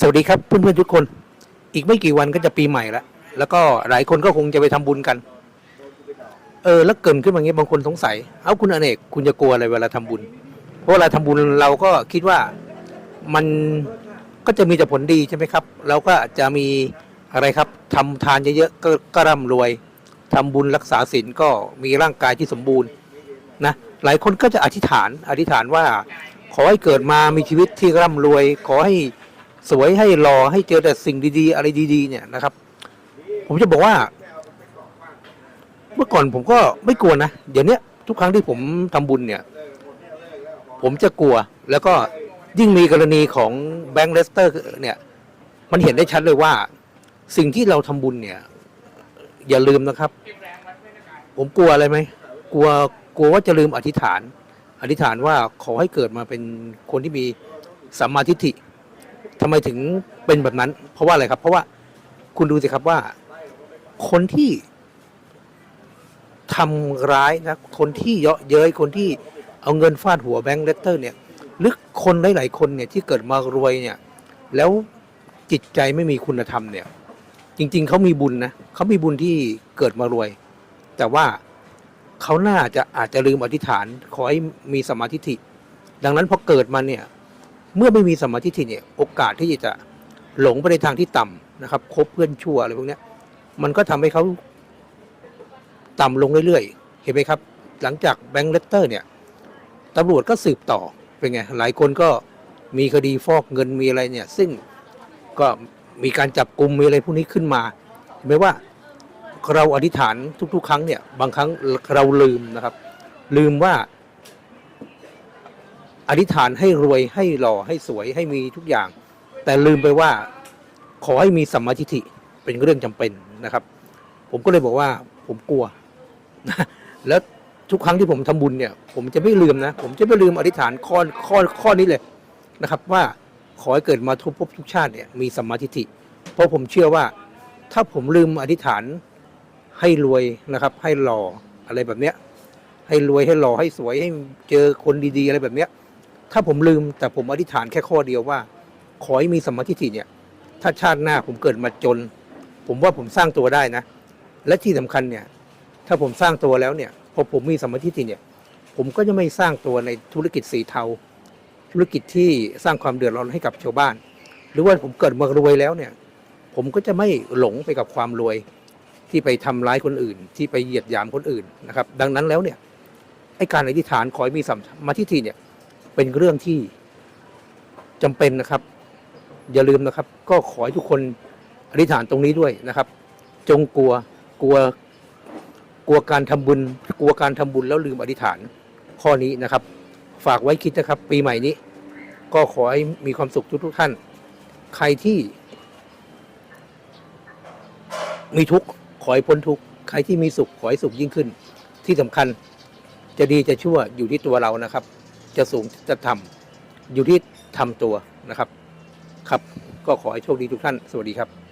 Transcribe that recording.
สวัสดีครับเพื่อนๆทุกคน อีกไม่กี่วันก็จะปีใหม่แล้วแล้วก็หลายคนก็คงจะไปทำบุญกัน เออ แล้วเกินขึ้นมาอย่างนี้บางคนสงสัย เอ้าคุณอเนกคุณจะกลัวอะไรเวลาทำบุญ เพราะเวลาทำบุญเราก็คิดว่ามันก็จะมีแต่ผลดีใช่ไหมครับ เราก็จะมีอะไรครับทำทานเยอะๆก็ก็ร่ำรวยทำบุญรักษาศีลก็มีร่างกายที่สมบูรณ์นะ หลายคนก็จะอธิษฐาน อธิษฐานว่า ขอให้เกิดมามีชีวิตที่ร่ำรวย ขอให้ สวยให้หล่อให้เจอแต่สิ่งดีๆ อะไรดีๆ เนี่ยนะครับ ผมจะบอกว่า เมื่อก่อนผมก็ไม่กลัวนะเดี๋ยวนี้ทุกครั้งที่ผมทำบุญเนี่ย ผมจะกลัว แล้วก็ยิ่งมีกรณีของแบงค์เลสเตอร์เนี่ย มันเห็นได้ชัดเลยว่า สิ่งที่เราทำบุญเนี่ย อย่าลืมนะครับ ผมกลัวอะไรไหมกลัวกลัวว่าจะลืมอธิษฐาน อธิษฐานว่าขอให้เกิดมาเป็นคนที่มีสัมมาทิฏฐิ ทำไมถึงเป็นแบบนั้น เพราะว่าอะไรครับ เพราะว่าคุณดูสิครับว่าคนที่ทำร้ายนะคนที่เยาะเย้ยคนที่เอาเงินฟาดหัวแบงค์เลสเตอร์เนี่ยหรือคนหลาย ๆ คนเนี่ยที่เกิดมารวยเนี่ย แล้วจิตใจไม่มีคุณธรรมเนี่ย จริง ๆเขามีบุญนะเขามีบุญที่เกิดมารวย แต่ว่าเขาน่าจะอาจจะลืมอธิษฐาน ขอให้มีสมาธิดังนั้นพอเกิดมาเนี่ย เมื่อไม่มีสมาธิฐิเนี่ยโอกาสที่จะหลงไปในทางที่ต่ำนะครับคบเพื่อนชั่วอะไรพวกนี้มันก็ทำให้เขาต่ำลงเรื่อยๆ เห็นไหมครับ หลังจากแบงค์เลตเตอร์เนี่ยตำรวจก็สืบต่อเป็นไงหลายคนก็มีคดีฟอกเงินมีอะไรเนี่ย ซึ่งก็มีการจับกลุ่มมีอะไรพวกนี้ขึ้นมาเห็นไหมว่าเราอธิษฐานทุก ๆ ครั้งเนี่ยบางครั้งเราลืมนะครับ ลืมว่า อธิษฐานให้รวยให้หล่อให้สวยให้มีทุกอย่าง แต่ลืมไปว่าขอให้มีสัมมาทิฏฐิเป็นเรื่องจำเป็นนะครับ ผมก็เลยบอกว่าผมกลัวแล้วทุกครั้งที่ผมทำบุญเนี่ย ผมจะไม่ลืมนะ ผมจะไม่ลืมอธิษฐานข้อข้อข้อนี้เลยนะครับ ว่าขอให้เกิดมาทุกภพทุกชาติเนี่ยมีสัมมาทิฏฐิเพราะผมเชื่อว่าถ้าผมลืมอธิษฐานให้รวยนะครับ ให้หล่ออะไรแบบเนี้ยให้รวยให้หล่อให้สวยให้เจอคนดีๆอะไรแบบเนี้ย ถ้าผมลืมแต่ผมอธิษฐานแค่ข้อเดียวว่า ขอให้มีสมมาทิฏฐิเนี่ย ถ้าชาติหน้าผมเกิดมาจน ผมว่าผมสร้างตัวได้นะ และที่สำคัญเนี่ย ถ้าผมสร้างตัวแล้วเนี่ยพอผมมีสมมาธิเนี่ย ผมก็จะไม่สร้างตัวในธุรกิจสีเทา ธุรกิจที่สร้างความเดือดร้อนให้กับชาวบ้าน หรือว่าผมเกิดมารวยแล้วเนี่ย ผมก็จะไม่หลงไปกับความรวยที่ไปทำร้ายคนอื่น ที่ไปเหยียดหยามคนอื่นนะครับ ดังนั้นแล้วเนี่ยไอการอธิษฐานขอให้มีสัมมาทิฏฐิเนี่ย เป็นเรื่องที่จำเป็นนะครับ อย่าลืมนะครับ ก็ขอให้ทุกคนอธิษฐานตรงนี้ด้วยนะครับ จงกลัวกลัวกลัวการทำบุญ กลัวการทำบุญแล้วลืมอธิษฐานข้อนี้นะครับ ฝากไว้คิดนะครับ ปีใหม่นี้ ก็ขอให้มีความสุขทุกทุกท่าน ใครที่มีทุกข์ขอให้พ้นทุกข์ใครที่มีสุขขอให้สุขยิ่งขึ้น ที่สำคัญจะดีจะชั่วอยู่ที่ตัวเรานะครับ จะสูงจะต่ำอยู่ที่ทำตัวนะครับ ครับ ก็ขอให้โชคดีทุกท่าน สวัสดีครับ